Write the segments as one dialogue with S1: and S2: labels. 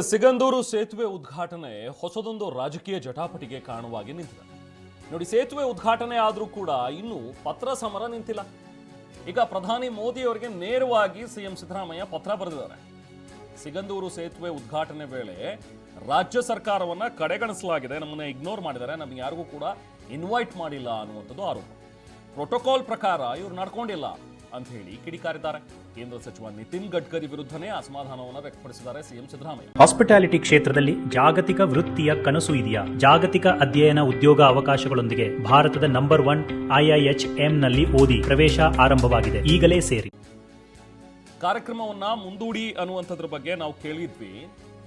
S1: ಸಿಗಂದೂರು ಸೇತುವೆ ಉದ್ಘಾಟನೆ ಹೊಸದೊಂದು ರಾಜಕೀಯ ಜಟಾಪಟಿಗೆ ಕಾರಣವಾಗಿ ನಿಂತಿದೆ. ನೋಡಿ, ಸೇತುವೆ ಉದ್ಘಾಟನೆ ಆದರೂ ಕೂಡ ಇನ್ನೂ ಪತ್ರ ಸಮರ ನಿಂತಿಲ್ಲ. ಈಗ ಪ್ರಧಾನಿ ಮೋದಿ ಅವರಿಗೆ ನೇರವಾಗಿ ಸಿಎಂ ಸಿದ್ದರಾಮಯ್ಯ ಪತ್ರ ಬರೆದಿದ್ದಾರೆ. ಸಿಗಂದೂರು ಸೇತುವೆ ಉದ್ಘಾಟನೆ ವೇಳೆ ರಾಜ್ಯ ಸರ್ಕಾರವನ್ನ ಕಡೆಗಣಿಸಲಾಗಿದೆ. ನಮ್ಮನ್ನ ಇಗ್ನೋರ್ ಮಾಡಿದ್ದಾರೆ. ನಮ್ಗೆ ಯಾರಿಗೂ ಕೂಡ ಇನ್ವೈಟ್ ಮಾಡಿಲ್ಲ ಅನ್ನುವಂಥದ್ದು ಆರೋಪ. ಪ್ರೋಟೋಕಾಲ್ ಪ್ರಕಾರ ಇವರು ನಡ್ಕೊಂಡಿಲ್ಲ. ಅಂತ ಹೇಳಿ ಕಿಡಿಕಾರಿದ್ದಾರೆ. ಕೇಂದ್ರ ಸಚಿವ ನಿತಿನ್ ಗಡ್ಕರಿ ವಿರುದ್ಧನೇ ಅಸಮಾಧಾನವನ್ನು ವ್ಯಕ್ತಪಡಿಸಿದ್ದಾರೆ ಸಿಎಂ ಸಿದ್ದರಾಮಯ್ಯ.
S2: ಹಾಸ್ಪಿಟಾಲಿಟಿ ಕ್ಷೇತ್ರದಲ್ಲಿ ಜಾಗತಿಕ ವೃತ್ತಿಯ ಕನಸು ಇದೆಯಾ? ಜಾಗತಿಕ ಅಧ್ಯಯನ ಉದ್ಯೋಗ ಅವಕಾಶಗಳೊಂದಿಗೆ ಭಾರತದ ನಂಬರ್ ಒನ್ ಐಐಎಚ್ಎಂನಲ್ಲಿ ಓದಿ ಪ್ರವೇಶ ಆರಂಭವಾಗಿದೆ. ಈಗಲೇ ಸೇರಿ.
S1: ಕಾರ್ಯಕ್ರಮವನ್ನ ಮುಂದೂಡಿ ಅನ್ನುವಂಥದ್ರ ಬಗ್ಗೆ ನಾವು ಕೇಳಿದ್ವಿ.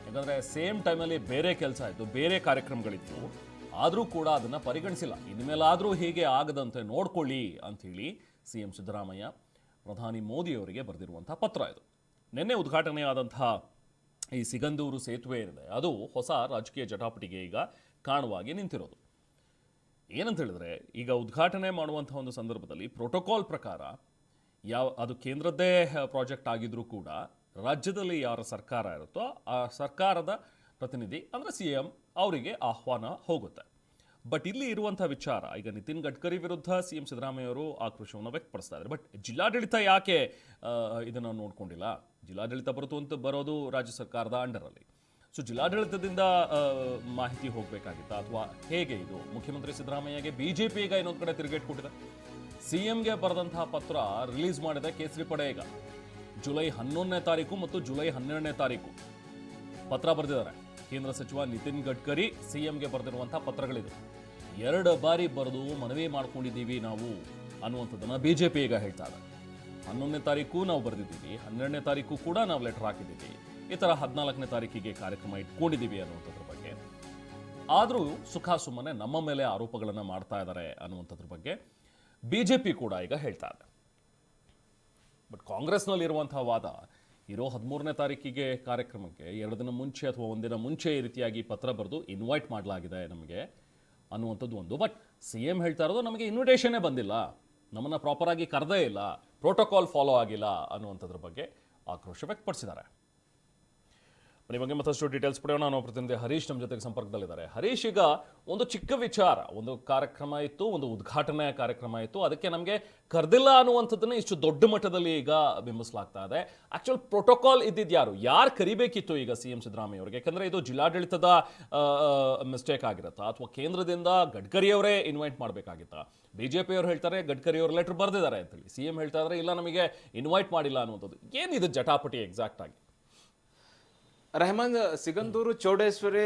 S1: ಯಾಕಂದ್ರೆ ಸೇಮ್ ಟೈಮಲ್ಲಿ ಬೇರೆ ಕೆಲಸ ಆಯಿತು ಬೇರೆ ಕಾರ್ಯಕ್ರಮಗಳಿತ್ತು. ಆದರೂ ಕೂಡ ಅದನ್ನ ಪರಿಗಣಿಸಿಲ್ಲ. ಇನ್ಮೇಲಾದರೂ ಹೀಗೆ ಆಗದಂತೆ ನೋಡ್ಕೊಳ್ಳಿ ಅಂಥೇಳಿ ಸಿ ಎಂ ಸಿದ್ದರಾಮಯ್ಯ ಪ್ರಧಾನಿ ಮೋದಿ ಅವರಿಗೆ ಬರೆದಿರುವಂತಹ ಪತ್ರ ಇದು. ನಿನ್ನೆ ಉದ್ಘಾಟನೆಯಾದಂತಹ ಈ ಸಿಗಂದೂರು ಸೇತುವೆ ಏನಿದೆ, ಅದು ಹೊಸ ರಾಜಕೀಯ ಜಟಾಪಟಿಗೆ ಈಗ ಕಾಣುವಾಗಿ ನಿಂತಿರೋದು. ಏನಂತ ಹೇಳಿದ್ರೆ, ಈಗ ಉದ್ಘಾಟನೆ ಮಾಡುವಂಥ ಒಂದು ಸಂದರ್ಭದಲ್ಲಿ ಪ್ರೋಟೋಕಾಲ್ ಪ್ರಕಾರ ಯಾವ, ಅದು ಕೇಂದ್ರದ್ದೇ ಪ್ರಾಜೆಕ್ಟ್ ಆಗಿದ್ರೂ ಕೂಡ ರಾಜ್ಯದಲ್ಲಿ ಯಾರ ಸರ್ಕಾರ ಇರುತ್ತೋ ಆ ಸರ್ಕಾರದ ಪ್ರತಿನಿಧಿ ಅಂದರೆ ಸಿ ಎಂ ಅವರಿಗೆ ಆಹ್ವಾನ ಹೋಗುತ್ತೆ. ಬಟ್ ಇಲ್ಲಿ ಇರುವಂತಹ ವಿಚಾರ, ಈಗ ನಿತಿನ್ ಗಡ್ಕರಿ ವಿರುದ್ಧ ಸಿ ಎಂ ಸಿದ್ದರಾಮಯ್ಯ ಆಕ್ರೋಶವನ್ನು ವ್ಯಕ್ತಪಡಿಸ್ತಾ ಇದ್ದಾರೆ. ಬಟ್ ಜಿಲ್ಲಾಡಳಿತ ಯಾಕೆ ಇದನ್ನು ನೋಡ್ಕೊಂಡಿಲ್ಲ? ಜಿಲ್ಲಾಡಳಿತ ಬರುತ್ತು ಅಂತ ಬರೋದು ರಾಜ್ಯ ಸರ್ಕಾರದ ಅಂಡರಲ್ಲಿ. ಸೊ ಜಿಲ್ಲಾಡಳಿತದಿಂದ ಮಾಹಿತಿ ಹೋಗಬೇಕಾಗಿತ್ತಾ? ಅಥವಾ ಹೇಗೆ ಇದು? ಮುಖ್ಯಮಂತ್ರಿ ಸಿದ್ದರಾಮಯ್ಯಗೆ ಬಿಜೆಪಿ ಈಗ ಇನ್ನೊಂದು ಕಡೆ ತಿರುಗೇಟ್ ಕೊಟ್ಟಿದೆ. ಸಿಎಂಗೆ ಬರೆದಂತಹ ಪತ್ರ ರಿಲೀಸ್ ಮಾಡಿದೆ ಕೇಸರಿ ಪಡೆ ಈಗ. ಜುಲೈ ಹನ್ನೊಂದನೇ ತಾರೀಕು ಮತ್ತು ಜುಲೈ ಹನ್ನೆರಡನೇ ತಾರೀಕು ಪತ್ರ ಬರೆದಿದ್ದಾರೆ. ಕೇಂದ್ರ ಸಚಿವ ನಿತಿನ್ ಗಡ್ಕರಿ ಸಿಎಂಗೆ ಬರೆದಿರುವಂಥ ಪತ್ರಗಳಿದು. ಎರಡು ಬಾರಿ ಬರೆದು ಮನವಿ ಮಾಡ್ಕೊಂಡಿದ್ದೀವಿ ನಾವು ಅನ್ನುವಂಥದ್ದನ್ನು ಬಿಜೆಪಿ ಈಗ ಹೇಳ್ತಾ ಇದೆ. ಹನ್ನೊಂದನೇ ತಾರೀಕು ನಾವು ಬರೆದಿದ್ದೀವಿ, ಹನ್ನೆರಡನೇ ತಾರೀಕು ಕೂಡ ನಾವು ಲೆಟರ್ ಹಾಕಿದ್ದೀವಿ, ಈ ಥರ ಹದಿನಾಲ್ಕನೇ ತಾರೀಕಿಗೆ ಕಾರ್ಯಕ್ರಮ ಇಟ್ಕೊಂಡಿದ್ದೀವಿ ಅನ್ನುವಂಥದ್ರ ಬಗ್ಗೆ. ಆದರೂ ಸುಖ ಸುಮ್ಮನೆ ನಮ್ಮ ಮೇಲೆ ಆರೋಪಗಳನ್ನು ಮಾಡ್ತಾ ಇದ್ದಾರೆ ಅನ್ನುವಂಥದ್ರ ಬಗ್ಗೆ ಬಿಜೆಪಿ ಕೂಡ ಈಗ ಹೇಳ್ತಾ ಇದೆ. ಬಟ್ ಕಾಂಗ್ರೆಸ್ನಲ್ಲಿರುವಂಥ ವಾದ ಇರೋ ಹದಿಮೂರನೇ ತಾರೀಕಿಗೆ ಕಾರ್ಯಕ್ರಮಕ್ಕೆ, ಎರಡು ದಿನ ಮುಂಚೆ ಅಥವಾ ಒಂದಿನ ಮುಂಚೆ ಈ ರೀತಿಯಾಗಿ ಪತ್ರ ಬರೆದು ಇನ್ವೈಟ್ ಮಾಡಲಾಗಿದೆ ನಮಗೆ ಅನ್ನುವಂಥದ್ದು ಒಂದು. ಬಟ್ ಸಿ ಎಂ ಹೇಳ್ತಾ ಇರೋದು ನಮಗೆ ಇನ್ವಿಟೇಷನೇ ಬಂದಿಲ್ಲ. ನಮ್ಮನ್ನು ಪ್ರಾಪರಾಗಿ ಕರೆದೇ ಇಲ್ಲ. ಪ್ರೋಟೋಕಾಲ್ ಫಾಲೋ ಆಗಿಲ್ಲ ಅನ್ನುವಂಥದ್ರ ಬಗ್ಗೆ ಆಕ್ರೋಶ ವ್ಯಕ್ತಪಡಿಸಿದ್ದಾರೆ. ಬನ್ನಿ ಬಗ್ಗೆ ಮತ್ತಷ್ಟು ಡೀಟೇಲ್ಸ್ ಪಡೆಯೋಣ. ನಾವು ಪ್ರತಿನಿಧಿ ಹರೀಶ್ ನಮ್ಮ ಜೊತೆಗೆ ಸಂಪರ್ಕದಲ್ಲಿದ್ದಾರೆ. ಹರೀಶ್, ಈಗ ಒಂದು ಚಿಕ್ಕ ವಿಚಾರ, ಒಂದು ಕಾರ್ಯಕ್ರಮ ಇತ್ತು, ಒಂದು ಉದ್ಘಾಟನೆ ಕಾರ್ಯಕ್ರಮ ಇತ್ತು. ಅದಕ್ಕೆ ನಮಗೆ ಕರೆದಿಲ್ಲ ಅನ್ನುವಂಥದ್ದನ್ನು ಇಷ್ಟು ದೊಡ್ಡ ಮಟ್ಟದಲ್ಲಿ ಈಗ ಬಿಂಬಿಸಲಾಗ್ತಾ ಇದೆ. ಆಕ್ಚುಲ್ ಪ್ರೋಟೋಕಾಲ್ ಇದ್ದಿದ್ದು ಯಾರು? ಯಾರು ಕರಿಬೇಕಿತ್ತು ಈಗ ಸಿ ಎಂ ಸಿದ್ದರಾಮಯ್ಯ ಅವರಿಗೆ? ಯಾಕಂದರೆ ಇದು ಜಿಲ್ಲಾಡಳಿತದ ಮಿಸ್ಟೇಕ್ ಆಗಿರುತ್ತಾ? ಅಥವಾ ಕೇಂದ್ರದಿಂದ ಗಡ್ಕರಿಯವರೇ ಇನ್ವೈಟ್ ಮಾಡಬೇಕಾಗಿತ್ತಾ? ಜೆ ಪಿಯವರು ಹೇಳ್ತಾರೆ ಗಡ್ಕರಿ ಲೆಟ್ರ್ ಲೆಟರ್ ಬರೆದಿದ್ದಾರೆ ಅಂತೇಳಿ. ಸಿ ಎಂ ಹೇಳ್ತಾ ಇದ್ದಾರೆ ಇಲ್ಲ ನಮಗೆ ಇನ್ವೈಟ್ ಮಾಡಿಲ್ಲ ಅನ್ನುವಂಥದ್ದು. ಏನಿದು ಜಟಾಪಟಿ ಎಕ್ಸಾಕ್ಟ್ ಆಗಿ?
S3: ರೆಹಮಾನ್ ಸಿಗಂದೂರು ಚೌಡೇಶ್ವರಿ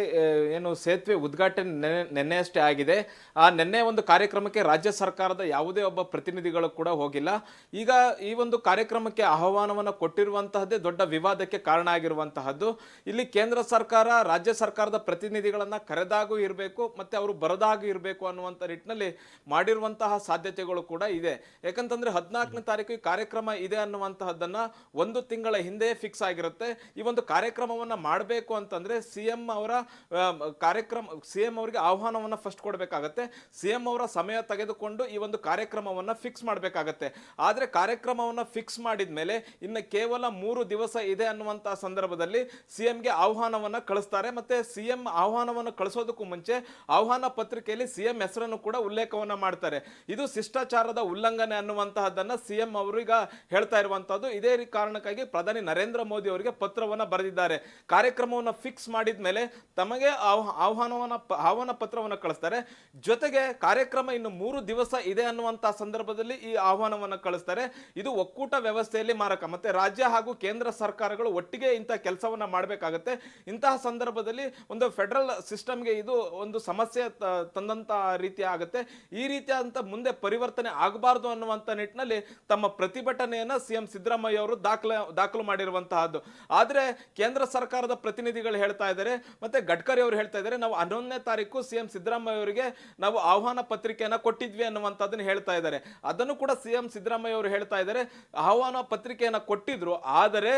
S3: ಏನು ಸೇತುವೆ ಉದ್ಘಾಟನೆ ನೆನೆ- ನೆನ್ನೆಯಷ್ಟೇ ಆಗಿದೆ. ಆ ನಿನ್ನೆ ಒಂದು ಕಾರ್ಯಕ್ರಮಕ್ಕೆ ರಾಜ್ಯ ಸರ್ಕಾರದ ಯಾವುದೇ ಒಬ್ಬ ಪ್ರತಿನಿಧಿಗಳು ಕೂಡ ಹೋಗಿಲ್ಲ. ಈಗ ಈ ಒಂದು ಕಾರ್ಯಕ್ರಮಕ್ಕೆ ಆಹ್ವಾನವನ್ನು ಕೊಟ್ಟಿರುವಂತಹದ್ದೇ ದೊಡ್ಡ ವಿವಾದಕ್ಕೆ ಕಾರಣ ಆಗಿರುವಂತಹದ್ದು. ಇಲ್ಲಿ ಕೇಂದ್ರ ಸರ್ಕಾರ, ರಾಜ್ಯ ಸರ್ಕಾರದ ಪ್ರತಿನಿಧಿಗಳನ್ನು ಕರೆದಾಗೂ ಇರಬೇಕು, ಮತ್ತು ಅವರು ಬರದಾಗೂ ಇರಬೇಕು ಅನ್ನುವಂಥ ನಿಟ್ಟಿನಲ್ಲಿ ಮಾಡಿರುವಂತಹ ಸಾಧ್ಯತೆಗಳು ಕೂಡ ಇದೆ. ಯಾಕಂತಂದರೆ ಹದಿನಾಲ್ಕನೇ ತಾರೀಕು ಕಾರ್ಯಕ್ರಮ ಇದೆ ಅನ್ನುವಂತಹದ್ದನ್ನು ಒಂದು ತಿಂಗಳ ಹಿಂದೆ ಫಿಕ್ಸ್ ಆಗಿರುತ್ತೆ. ಈ ಒಂದು ಕಾರ್ಯಕ್ರಮವನ್ನ ಮಾಡಬೇಕು ಅಂತಂದ್ರೆ ಸಿ ಎಂ ಅವರ ಕಾರ್ಯಕ್ರಮ ಸಿ ಎಂ ಅವರಿಗೆ ಆಹ್ವಾನವನ್ನ ಫಸ್ಟ್ ಕೊಡಬೇಕಾಗತ್ತೆ. ಸಿ ಎಂ ಅವರ ಸಮಯ ತೆಗೆದುಕೊಂಡು ಈ ಒಂದು ಕಾರ್ಯಕ್ರಮವನ್ನ ಫಿಕ್ಸ್ ಮಾಡಬೇಕಾಗತ್ತೆ. ಆದರೆ ಕಾರ್ಯಕ್ರಮವನ್ನ ಫಿಕ್ಸ್ ಮಾಡಿದ ಮೇಲೆ ಇನ್ನು ಕೇವಲ ಮೂರು ದಿವಸ ಇದೆ ಅನ್ನುವಂಥ ಸಂದರ್ಭದಲ್ಲಿ ಸಿ ಎಂಗೆ ಆಹ್ವಾನವನ್ನ ಕಳಿಸ್ತಾರೆ. ಮತ್ತೆ ಸಿ ಎಂ ಆಹ್ವಾನವನ್ನು ಕಳಿಸೋದಕ್ಕೂ ಮುಂಚೆ ಆಹ್ವಾನ ಪತ್ರಿಕೆಯಲ್ಲಿ ಸಿ ಎಂ ಹೆಸರನ್ನು ಕೂಡ ಉಲ್ಲೇಖವನ್ನ ಮಾಡ್ತಾರೆ. ಇದು ಶಿಷ್ಟಾಚಾರದ ಉಲ್ಲಂಘನೆ ಅನ್ನುವಂತಹದ್ದನ್ನು ಸಿ ಎಂ ಅವರು ಈಗ ಹೇಳ್ತಾ ಇರುವಂತಹದ್ದು. ಇದೇ ಕಾರಣಕ್ಕಾಗಿ ಪ್ರಧಾನಿ ನರೇಂದ್ರ ಮೋದಿ ಅವರಿಗೆ ಪತ್ರವನ್ನ ಬರೆದಿದ್ದಾರೆ. ಕಾರ್ಯಕ್ರಮವನ್ನ ಫಿಕ್ಸ್ ಮಾಡಿದ ಮೇಲೆ ತಮಗೆ ಆಹ್ವಾನವನ್ನು ಆಹ್ವಾನ ಪತ್ರವನ್ನು ಕಳಿಸ್ತಾರೆ. ಜೊತೆಗೆ ಕಾರ್ಯಕ್ರಮ ಇನ್ನು ಮೂರು ದಿವಸ ಇದೆ ಅನ್ನುವಂಥ ಸಂದರ್ಭದಲ್ಲಿ ಈ ಆಹ್ವಾನವನ್ನು ಕಳಿಸ್ತಾರೆ. ಇದು ಒಕ್ಕೂಟ ವ್ಯವಸ್ಥೆಯಲ್ಲಿ ಮಾರಕ. ಮತ್ತೆ ರಾಜ್ಯ ಹಾಗೂ ಕೇಂದ್ರ ಸರ್ಕಾರಗಳು ಒಟ್ಟಿಗೆ ಇಂಥ ಕೆಲಸವನ್ನು ಮಾಡಬೇಕಾಗತ್ತೆ. ಇಂತಹ ಸಂದರ್ಭದಲ್ಲಿ ಒಂದು ಫೆಡರಲ್ ಸಿಸ್ಟಮ್ಗೆ ಇದು ಒಂದು ಸಮಸ್ಯೆ ತ- ತಂದಂತ ರೀತಿ ಆಗುತ್ತೆ. ಈ ರೀತಿಯಾದಂಥ ಮುಂದೆ ಪರಿವರ್ತನೆ ಆಗಬಾರ್ದು ಅನ್ನುವಂಥ ನಿಟ್ಟಿನಲ್ಲಿ ತಮ್ಮ ಪ್ರತಿಭಟನೆಯನ್ನ ಸಿಎಂ ಸಿದ್ದರಾಮಯ್ಯ ಅವರು ದಾಖಲೆ, ದಾಖಲು ಮಾಡಿರುವಂತಹದ್ದು. ಆದರೆ ಕೇಂದ್ರ ಸರ್ಕಾರದ ಪ್ರತಿನಿಧಿಗಳು ಹೇಳ್ತಾ ಇದ್ದಾರೆ. ಮತ್ತೆ ಗಡ್ಕರಿ ಅವರು ಹೇಳ್ತಾ ಇದ್ದಾರೆ, ನಾವು ಹನ್ನೊಂದನೇ ತಾರೀಕು ಸಿಎಂ ಸಿದ್ದರಾಮಯ್ಯ ಅವರಿಗೆ ನಾವು ಆಹ್ವಾನ ಪತ್ರಿಕೆಯನ್ನು ಕೊಟ್ಟಿದ್ವಿ ಅನ್ನುವಂಥದ್ದನ್ನ ಹೇಳ್ತಾ ಇದ್ದಾರೆ. ಅದನ್ನು ಕೂಡ ಸಿಎಂ ಸಿದ್ದರಾಮಯ್ಯ ಅವರು ಹೇಳ್ತಾ ಇದ್ದಾರೆ. ಆಹ್ವಾನ ಪತ್ರಿಕೆಯನ್ನು ಕೊಟ್ಟಿದ್ರು, ಆದರೆ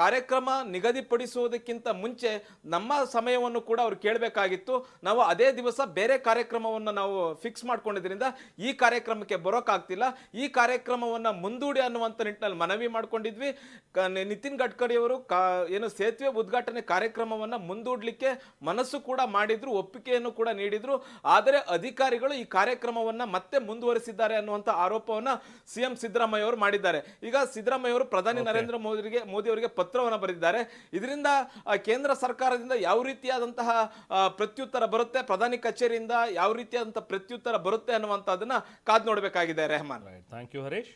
S3: ಕಾರ್ಯಕ್ರಮ ನಿಗದಿಪಡಿಸುವುದಕ್ಕಿಂತ ಮುಂಚೆ ನಮ್ಮ ಸಮಯವನ್ನು ಕೂಡ ಅವ್ರು ಕೇಳಬೇಕಾಗಿತ್ತು. ನಾವು ಅದೇ ದಿವಸ ಬೇರೆ ಕಾರ್ಯಕ್ರಮವನ್ನು ನಾವು ಫಿಕ್ಸ್ ಮಾಡ್ಕೊಂಡಿದ್ರಿಂದ ಈ ಕಾರ್ಯಕ್ರಮಕ್ಕೆ ಬರೋಕ್ಕಾಗ್ತಿಲ್ಲ ಈ ಕಾರ್ಯಕ್ರಮವನ್ನು ಮುಂದೂಡಿ ಅನ್ನುವಂಥ ನಿಟ್ಟಿನಲ್ಲಿ ಮನವಿ ಮಾಡ್ಕೊಂಡಿದ್ವಿ. ನಿತಿನ್ ಗಡ್ಕರಿ ಅವರು, ಕಾ, ಏನು ಸೇ ಸೇತುವೆ ಉದ್ಘಾಟನೆ ಕಾರ್ಯಕ್ರಮವನ್ನ ಮುಂದೂಡಲಿಕ್ಕೆ ಮನಸ್ಸು ಕೂಡ ಮಾಡಿದ್ರು ಒಪ್ಪಿಗೆಯನ್ನು ಕೂಡ ನೀಡಿದ್ರು. ಆದರೆ ಅಧಿಕಾರಿಗಳು ಈ ಕಾರ್ಯಕ್ರಮವನ್ನ ಮತ್ತೆ ಮುಂದುವರಿಸಿದ್ದಾರೆ ಅನ್ನುವಂತ ಆರೋಪವನ್ನ ಸಿಎಂ ಸಿದ್ದರಾಮಯ್ಯ ಅವರು ಮಾಡಿದ್ದಾರೆ. ಈಗ ಸಿದ್ದರಾಮಯ್ಯ ಅವರು ಪ್ರಧಾನಿ ನರೇಂದ್ರ ಮೋದಿಗೆ ಮೋದಿ ಅವರಿಗೆ ಪತ್ರವನ್ನು ಬರೆದಿದ್ದಾರೆ. ಇದರಿಂದ ಕೇಂದ್ರ ಸರ್ಕಾರದಿಂದ ಯಾವ ರೀತಿಯಾದಂತಹ ಪ್ರತ್ಯುತ್ತರ ಬರುತ್ತೆ ಪ್ರಧಾನಿ ಕಚೇರಿಯಿಂದ ಯಾವ ರೀತಿಯಾದಂತಹ ಪ್ರತ್ಯುತ್ತರ ಬರುತ್ತೆ ಅನ್ನುವಂಥದ್ದನ್ನ ಕಾದ್ ನೋಡಬೇಕಾಗಿದೆ ರೆಹಮಾನ್.
S1: Thank you Harish